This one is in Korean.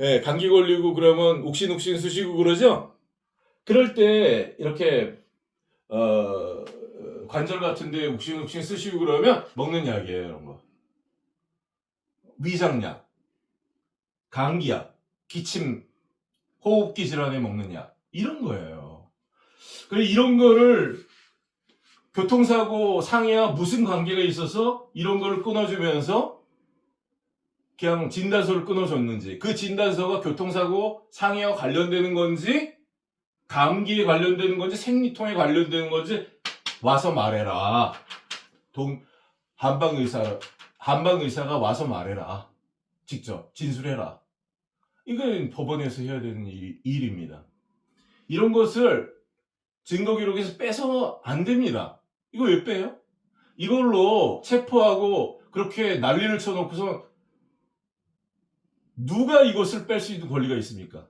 예, 감기 걸리고 그러면 욱신욱신 쑤시고 그러죠? 그럴 때 이렇게 어, 관절 같은데 욱신욱신 쑤시고 그러면 먹는 약이에요, 이런 거. 위장약, 감기약, 기침, 호흡기 질환에 먹는 약 이런 거예요. 그래 이런 거를 교통사고 상해와 무슨 관계가 있어서 이런 거를 끊어주면서 그냥 진단서를 끊어줬는지 그 진단서가 교통사고 상해와 관련되는 건지 감기에 관련되는 건지 생리통에 관련되는 건지 와서 말해라. 동 한방 의사 한방 의사가 와서 말해라. 직접 진술해라. 이건 법원에서 해야 되는 일, 일입니다. 이런 것을 증거 기록에서 빼서 안 됩니다. 이거 왜 빼요? 이걸로 체포하고 그렇게 난리를 쳐놓고서 누가 이것을 뺄 수 있는 권리가 있습니까?